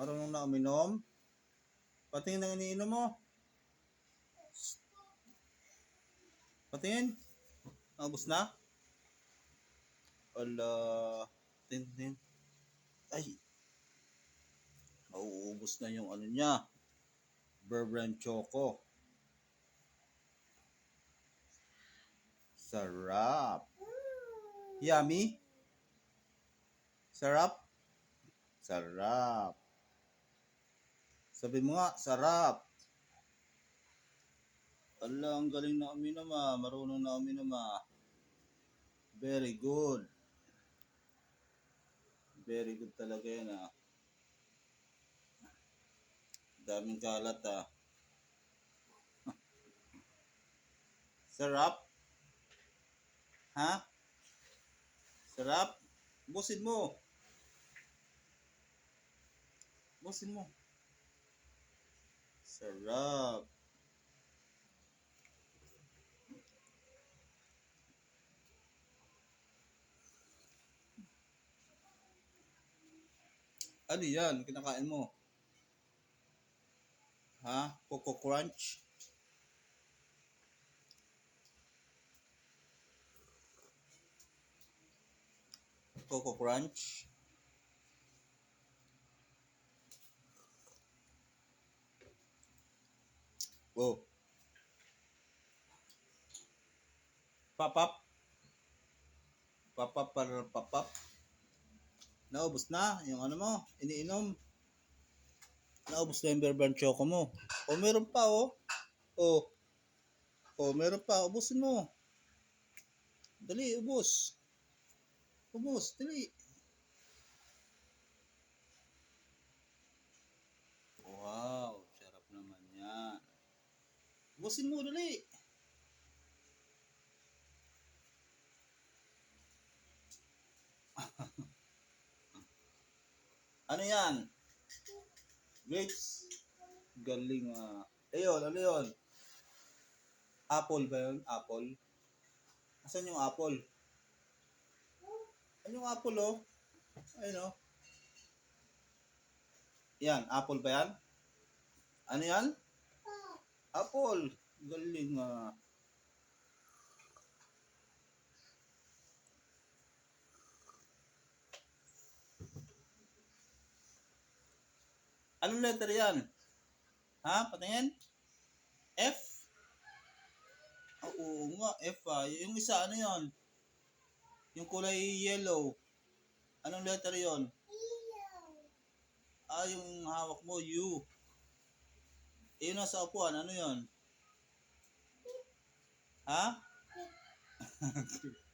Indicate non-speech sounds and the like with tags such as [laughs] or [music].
Marunong na uminom? Patingin ng iniinom mo. Patingin. Naubos na? Ala. Tin, tin. Ay. Mauubos na yung ano niya. Bourbon Choco. Sarap. Yummy? Sarap? Sarap. Sabi mo nga, sarap. Ala, ang galing na uminom ah. Marunong na uminom ah. Very good. Very good talaga yan ah. Daming kalat ah. [laughs] Sarap? Ha? Sarap? Busin mo. Busin mo. Sarap. Ano yan? Kinakain mo? Ha? Coco Crunch? Coco Crunch? Oh. Papap. Papap para papap. Naubos na yung ano mo, iniinom. Naubos na yung Bearbrand Choco mo. O meron pa oh. O. O meron pa, ubusin mo. Dali, ubos. Ubos, dali. Wow, sarap naman yan. Ubusin mo, dali. [laughs] Ano yan? Grapes. Galing ah. Ayun, ano yun? Apple ba yun? Apple? Asan yung apple? Ano yung apple oh? Ayun oh. Yan, apple ba yan? Ano yan? Apple. Galing ah. Anong letter yan? Ha? Patingin? F? Oo nga, F ah. Yung isa, ano yon? Yung kulay yellow. Anong letter yon? Ah, yung hawak mo, U. Eh, nasa upuan, ano yon? Ha? [laughs] [laughs]